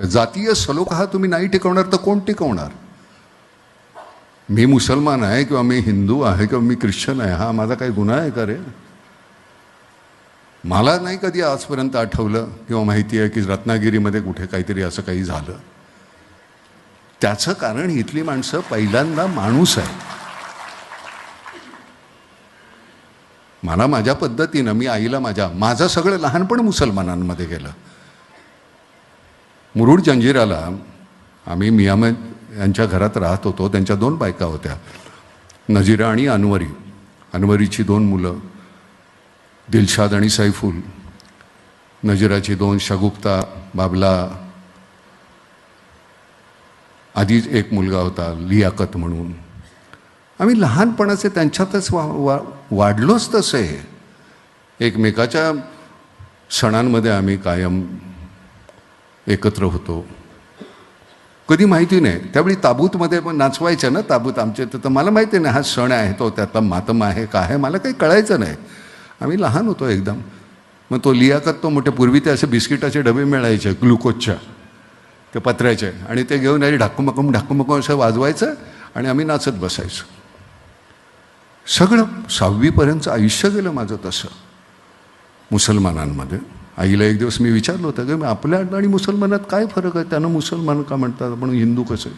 जातीय सलोखा हा तुम्ही नाही टिकवणार तर कोण टिकवणार? मी मुसलमान आहे किंवा मी हिंदू आहे किंवा मी ख्रिश्चन आहे हा माझा काही गुन्हा आहे का रे? मला नाही कधी आजपर्यंत आठवलं किंवा माहिती आहे की रत्नागिरीमध्ये कुठे काहीतरी असं काही झालं. त्याचं कारण इथली माणसं पहिल्यांदा माणूस आहे मला माझ्या पद्धतीनं मी आईला माझ्या माझं सगळं लहानपण मुसलमानांमध्ये गेलं. मुरुड जंजिराला आम्ही मियामद यांच्या घरात राहत होतो. त्यांच्या दोन बायका होत्या. नजिरा आणि अनवरी. अनवरीची दोन मुलं. दिलशाद आणि सैफुल. नजिराची दोन शगुप्ता बाबला. आधीच एक मुलगा होता लियाकत म्हणून. आम्ही लहानपणाचे त्यांच्यातच वा वा वाढलोच तसे. एकमेकाच्या सणांमध्ये आम्ही कायम एकत्र होतो. कधी माहिती नाही. त्यावेळी ताबूतमध्ये पण नाचवायचं ना ताबूत आमचे तर मला माहिती नाही हा सण आहे तो त्यातला मातम आहे का आहे मला काही कळायचं नाही. आम्ही लहान होतो एकदम. मग तो लियाकत तो मोठे पूर्वी ते असे बिस्किटाचे डबे मिळायचे ग्लुकोजच्या ते पत्र्याचे. आणि ते घेऊन आधी ढाकूमकूम ढाकूमकूम असं वाजवायचं आणि आम्ही नाचत बसायचो. सगळं सहावीपर्यंतचं आयुष्य गेलं माझं तसं. मुसलमानांमध्ये. आईला एक दिवस मी विचारलं होतं की आपल्या आणि मुसलमानात काय फरक आहे? त्यांना मुसलमान का म्हणतात? आपण हिंदू कसं?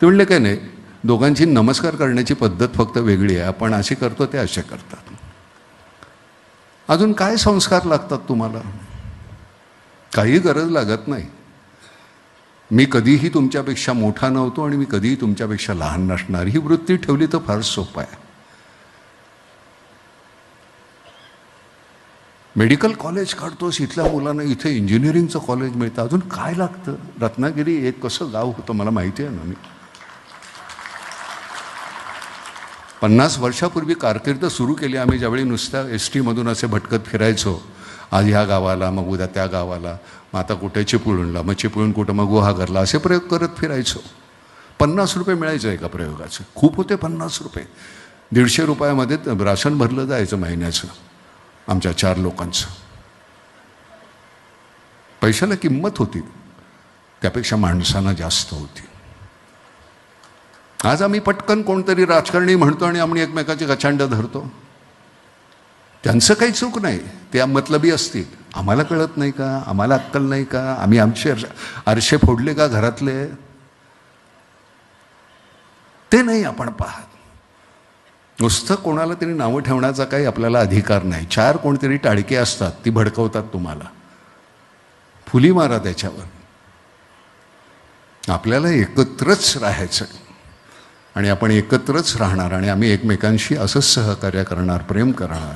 ते म्हणले काय नाही दोघांची नमस्कार करण्याची पद्धत फक्त वेगळी आहे. आपण अशी करतो ते असे करतात. अजून काय संस्कार लागतात तुम्हाला? काही गरज लागत नाही. मी कधीही तुमच्यापेक्षा मोठा नव्हतो आणि मी कधीही तुमच्यापेक्षा लहान नसणार. ही वृत्ती ठेवली तर फार सोपं आहे. मेडिकल कॉलेज काढतोस इथल्या मुलांना इथे इंजिनिअरिंगचं कॉलेज मिळतं. अजून काय लागतं? रत्नागिरी एक कसं गाव होतं मला माहिती आहे ना मी. पन्नास वर्षापूर्वी कारकीर्द सुरू केली आम्ही ज्यावेळी नुसत्या एस टीमधून असे भटकत फिरायचो. आज ह्या गावाला मग उद्या त्या गावाला. मग आता कुठे चिपळूणला? मग चिपळूण कुठं? मग गुहागरला असे प्रयोग करत फिरायचो. पन्नास रुपये मिळायचे एका प्रयोगाचे. खूप होते पन्नास रुपये. दीडशे रुपयामध्ये राशन भरलं जायचं महिन्याचं. आमच्या चार लोकांचं. पैशाला किंमत होती. त्यापेक्षा माणसांना जास्त होती. आज आम्ही पटकन कोणतरी राजकारणी म्हणतो आणि आम्ही एकमेकाचे गचांड धरतो. त्यांचं काही चूक नाही. ते मतलबी असतील. आम्हाला कळत नाही का? आम्हाला अक्कल नाही का? आम्ही आमचे आरशे फोडले का घरातले? ते नाही आपण पाहत. नुसतं कोणाला तरी नावं ठेवण्याचा काही आपल्याला अधिकार नाही. चार कोणतरी टाळके असतात ती भडकवतात तुम्हाला. फुली मारा त्याच्यावर. आपल्याला एकत्रच राहायचं आणि आपण एकत्रच राहणार आणि आम्ही एकमेकांशी असंच सहकार्य करणार प्रेम करणार.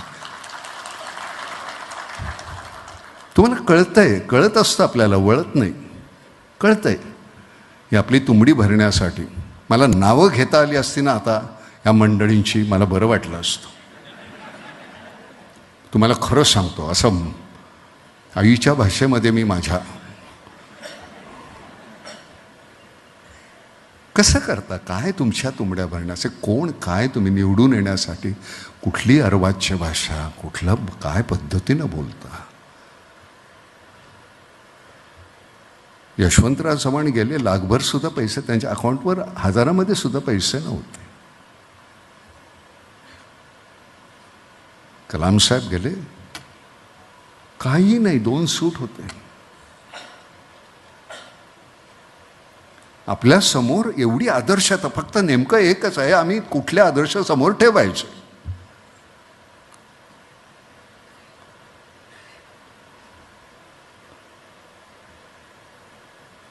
तुम्हाला कळतंय कळत असतं आपल्याला वळत नाही. कळतंय. ही आपली तुंबडी भरण्यासाठी. मला नावं घेता आली असती ना आता या मंडळींची मला बरं वाटलं असतं. तुम्हाला खरं सांगतो असं आईच्या भाषेमध्ये मी माझ्या कसं करता? काय तुमच्या तुंबड्या भरण्याचे कोण काय तुम्ही निवडून येण्यासाठी? कुठली अर्वाच्य भाषा? कुठलं काय पद्धतीनं बोलता? यशवंतराव चव्हाण गेले लाखभर सुद्धा पैसे त्यांच्या अकाउंटवर हजारामध्ये सुद्धा पैसे नव्हते. कलाम साहेब गेले. काही नाही दोन सूट होते. आपल्यासमोर एवढी आदर्शता फक्त नेमकं एकच आहे आम्ही कुठल्या आदर्श समोर ठेवायचे?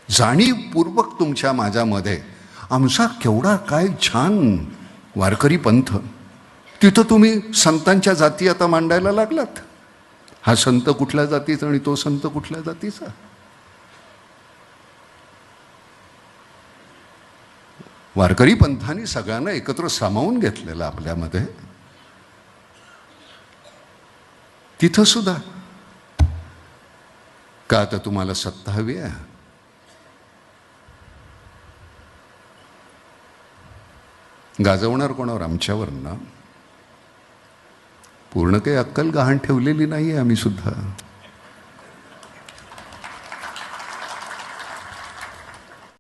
जाणीवपूर्वक तुमच्या माझ्यामध्ये आमचा केवढा काय छान वारकरी पंथ. तिथं तुम्ही संतांच्या जाती आता मांडायला लागलात. हा संत कुठल्या जातीचा आणि तो संत कुठल्या जातीचा? वारकरी पंथाने सगळ्यांना एकत्र सामावून घेतलेलं आपल्यामध्ये. तिथं सुद्धा. का आता तुम्हाला सत्ता हवी आहे? गाजवणार कोणावर? आमच्यावर ना? पूर्ण काही अक्कल गहाण ठेवलेली नाही आहे आम्ही सुद्धा